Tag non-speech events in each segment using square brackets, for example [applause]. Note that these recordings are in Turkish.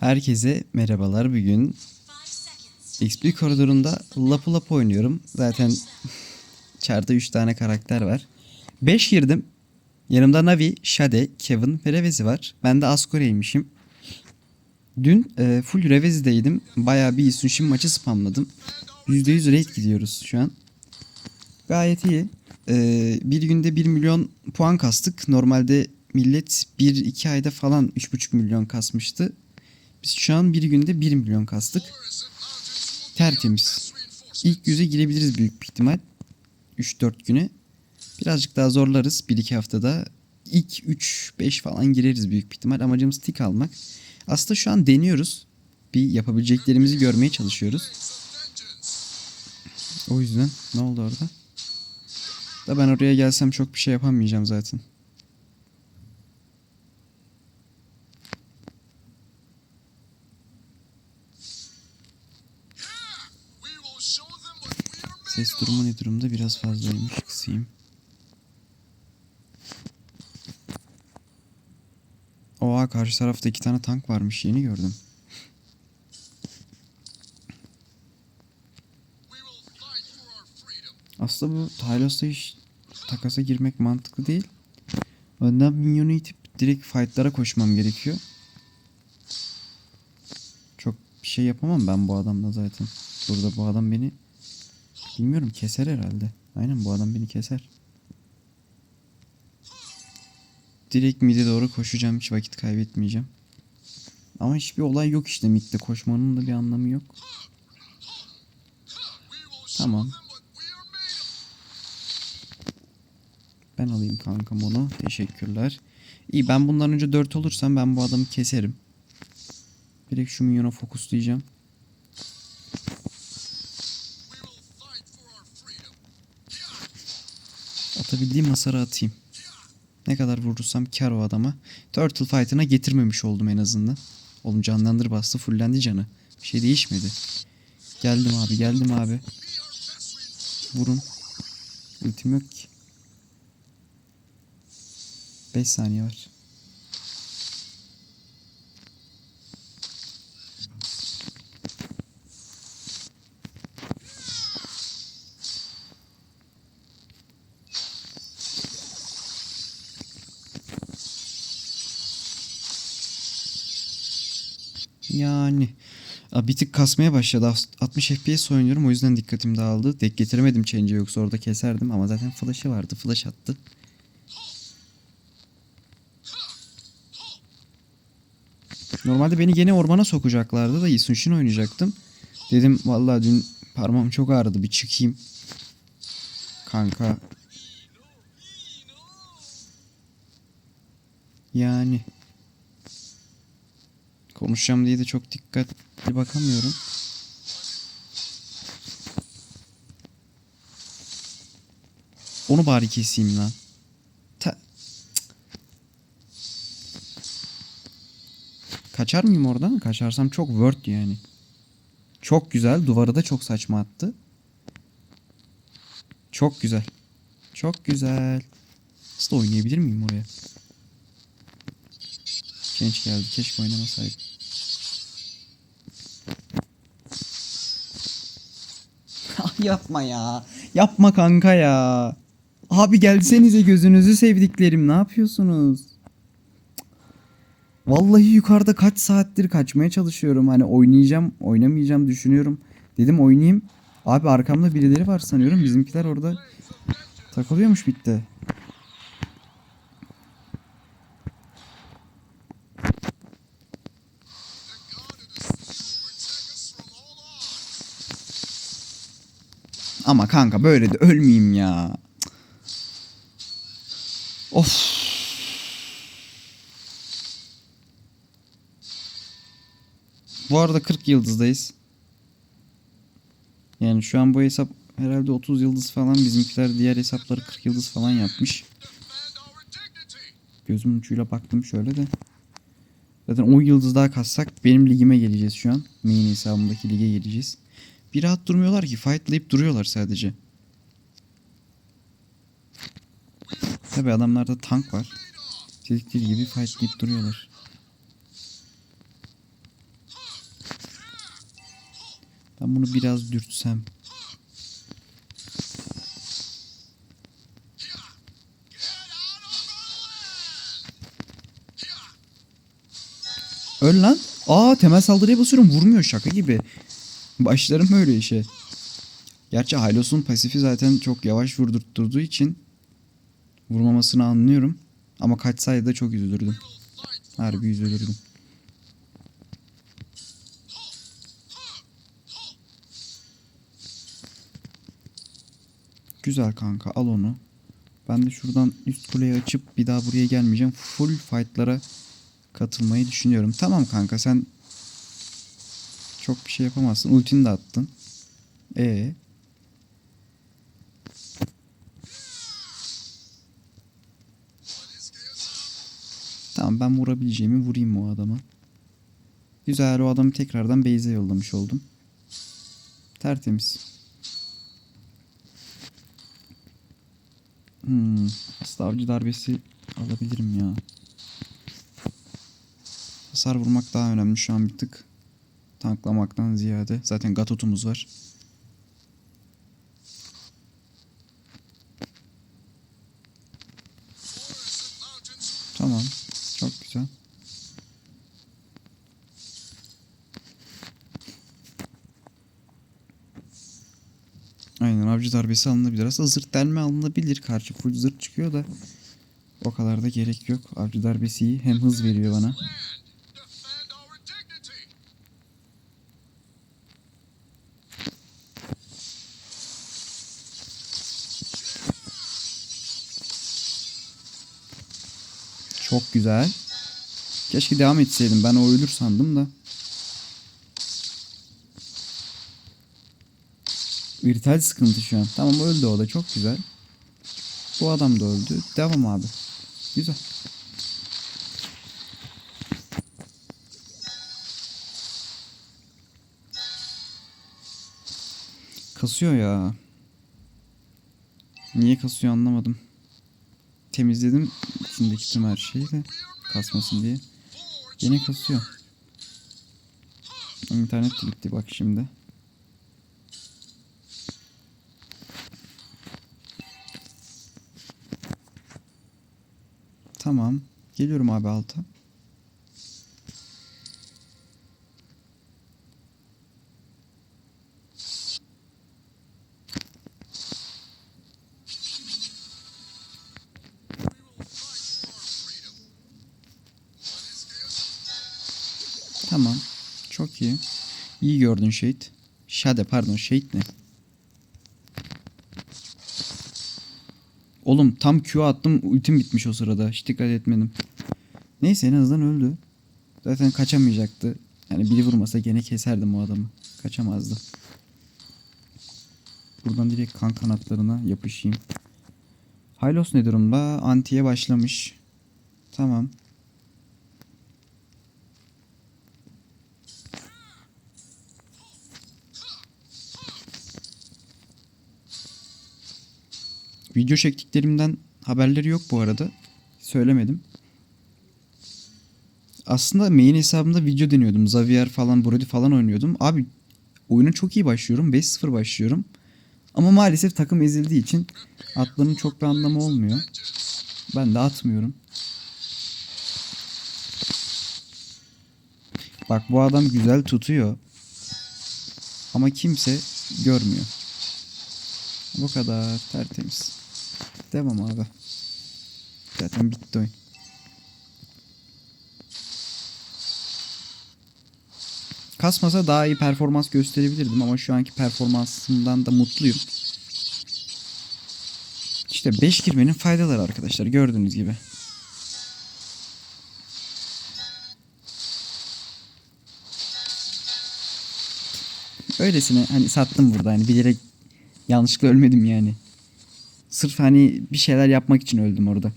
Herkese merhabalar bugün. XP koridorunda Lapu Lapu oynuyorum. Zaten [laughs] çarda 3 tane karakter var. 5 girdim. Yanımda Navi, Shade, Kevin ve Revezi var. Ben de Ascore'ymişim. Dün e, full Revezi'deydim. Bayağı bir Isunşin maçı spamladım. %100 raid gidiyoruz şu an. Gayet iyi. E, bir günde 1 milyon puan kastık. Normalde millet 1-2 ayda falan 3,5 milyon kasmıştı. Biz şu an bir günde 1 milyon kastık. Tertemiz. İlk yüze girebiliriz büyük bir ihtimal. 3-4 güne. Birazcık daha zorlarız 1-2 haftada. İlk 3-5 falan gireriz büyük bir ihtimal. Amacımız tik almak. Aslında şu an deniyoruz. Bir yapabileceklerimizi görmeye çalışıyoruz. O yüzden ne oldu orada? Da ben oraya gelsem çok bir şey yapamayacağım zaten. Ses durumu ne durumda? Biraz fazlaymış. Kısayım. Oha karşı tarafta iki tane tank varmış. Yeni gördüm. Aslında bu Tylos'ta hiç takasa girmek mantıklı değil. Önden minyonu itip direkt fightlara koşmam gerekiyor. Çok bir şey yapamam ben bu adamla zaten. Burada bu adam beni bilmiyorum keser herhalde. Aynen bu adam beni keser. Direkt mid'e doğru koşacağım. Hiç vakit kaybetmeyeceğim. Ama hiçbir olay yok işte mid'de koşmanın da bir anlamı yok. Tamam. Ben alayım kankam onu. Teşekkürler. İyi ben bundan önce 4 olursam ben bu adamı keserim. Direkt şu minyona fokuslayacağım. Atabildiğim hasarı atayım. Ne kadar vurursam kar o adama. Turtle Fight'ına getirmemiş oldum en azından. Oğlum canlandır bastı fullendi canı. Bir şey değişmedi. Geldim abi geldim abi. Vurun. Ultim yok ki. 5 saniye var. Yani bir tık kasmaya başladı. As- 60 FPS oynuyorum o yüzden dikkatim dağıldı. Dek getiremedim change'e yoksa orada keserdim ama zaten flash'ı vardı. Flash attı. Normalde beni gene ormana sokacaklardı da Isunshin oynayacaktım. Dedim vallahi dün parmağım çok ağrıdı bir çıkayım. Kanka. Yani. Konuşacağım diye de çok dikkatli bakamıyorum. Onu bari keseyim lan. Ta-. Kaçar mıyım oradan? Kaçarsam çok word yani. Çok güzel. Duvarı da çok saçma attı. Çok güzel. Çok güzel. Aslında oynayabilir miyim oraya? Genç geldi. Keşke oynamasaydım. [laughs] Yapma ya. Yapma kanka ya. Abi gelsenize gözünüzü sevdiklerim. Ne yapıyorsunuz? Vallahi yukarıda kaç saattir kaçmaya çalışıyorum. Hani oynayacağım, oynamayacağım düşünüyorum. Dedim oynayayım. Abi arkamda birileri var sanıyorum. Bizimkiler orada takılıyormuş bitti. Ama kanka böyle de ölmeyeyim ya. Of. Bu arada 40 yıldızdayız. Yani şu an bu hesap herhalde 30 yıldız falan. Bizimkiler diğer hesapları 40 yıldız falan yapmış. Gözümün ucuyla baktım şöyle de. Zaten 10 yıldız daha kassak benim ligime geleceğiz şu an. Main hesabımdaki lige geleceğiz. Bir rahat durmuyorlar ki. Fightlayıp duruyorlar sadece. Tabi adamlarda tank var. Dedikleri gibi fightlayıp duruyorlar. Ben bunu biraz dürtsem. Öl lan. Aa temel saldırıya basıyorum vurmuyor şaka gibi. Başlarım öyle işe. Gerçi Hylos'un pasifi zaten çok yavaş vurdurtturduğu için vurmamasını anlıyorum. Ama kaçsaydı da çok üzülürdüm. Harbi üzülürdüm. Güzel kanka al onu. Ben de şuradan üst kuleyi açıp bir daha buraya gelmeyeceğim. Full fightlara katılmayı düşünüyorum. Tamam kanka sen çok bir şey yapamazsın. Ultini de attın. E Tamam ben vurabileceğimi vurayım o adama. Güzel o adamı tekrardan base'e yollamış oldum. Tertemiz. Hmm, aslında avcı darbesi alabilirim ya. Hasar vurmak daha önemli şu an bir tık. Tanklamaktan ziyade. Zaten gatotumuz var. Tamam. Çok güzel. Aynen avcı darbesi alınabilir. Aslında zırt delme alınabilir. Karşı full zırt çıkıyor da o kadar da gerek yok. Avcı darbesi iyi. Hem hız veriyor bana. Çok güzel. Keşke devam etseydim. Ben o ölür sandım da. Vital sıkıntı şu an. Tamam öldü o da çok güzel. Bu adam da öldü. Devam abi. Güzel. Kasıyor ya. Niye kasıyor anlamadım. Temizledim içindeki tüm her şeyi de kasmasın diye. Yine kasıyor. İnternet de gitti bak şimdi. Tamam. Geliyorum abi alta. Tamam. Çok iyi. İyi gördün Shade. Shade pardon Shade ne? Oğlum tam Q attım ultim bitmiş o sırada. Hiç dikkat etmedim. Neyse en azından öldü. Zaten kaçamayacaktı. Yani biri vurmasa gene keserdim o adamı. Kaçamazdı. Buradan direkt kan kanatlarına yapışayım. Hylos ne durumda? Antiye başlamış. Tamam. Video çektiklerimden haberleri yok bu arada. Söylemedim. Aslında main hesabımda video deniyordum. Xavier falan, Brody falan oynuyordum. Abi oyuna çok iyi başlıyorum. 5-0 başlıyorum. Ama maalesef takım ezildiği için atmanın çok bir anlamı olmuyor. Ben de atmıyorum. Bak bu adam güzel tutuyor. Ama kimse görmüyor. Bu kadar tertemiz. Devam abi. Zaten bitti oyun. Kasmasa daha iyi performans gösterebilirdim ama şu anki performansımdan da mutluyum. İşte 5 girmenin faydaları arkadaşlar gördüğünüz gibi. Öylesine hani sattım burada hani bilerek yanlışlıkla ölmedim yani. Sırf hani bir şeyler yapmak için öldüm orada.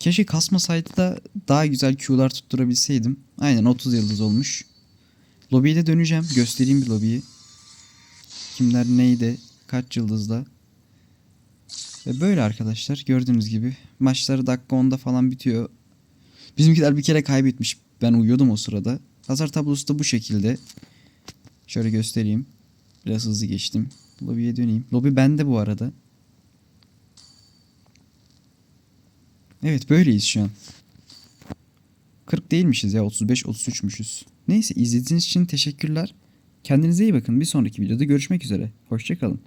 Keşke kasmasaydı da daha güzel Q'lar tutturabilseydim. Aynen 30 yıldız olmuş. Lobiye de döneceğim. Göstereyim bir lobiyi. Kimler neydi, kaç yıldızda. Ve böyle arkadaşlar gördüğünüz gibi maçları dakika 10'da falan bitiyor. Bizimkiler bir kere kaybetmiş. Ben uyuyordum o sırada. Hasar tablosu da bu şekilde. Şöyle göstereyim. Biraz hızlı geçtim. Lobiye döneyim. Lobi bende bu arada. Evet böyleyiz şu an. 40 değilmişiz ya 35 33'müşüz. Neyse izlediğiniz için teşekkürler. Kendinize iyi bakın. Bir sonraki videoda görüşmek üzere. Hoşçakalın.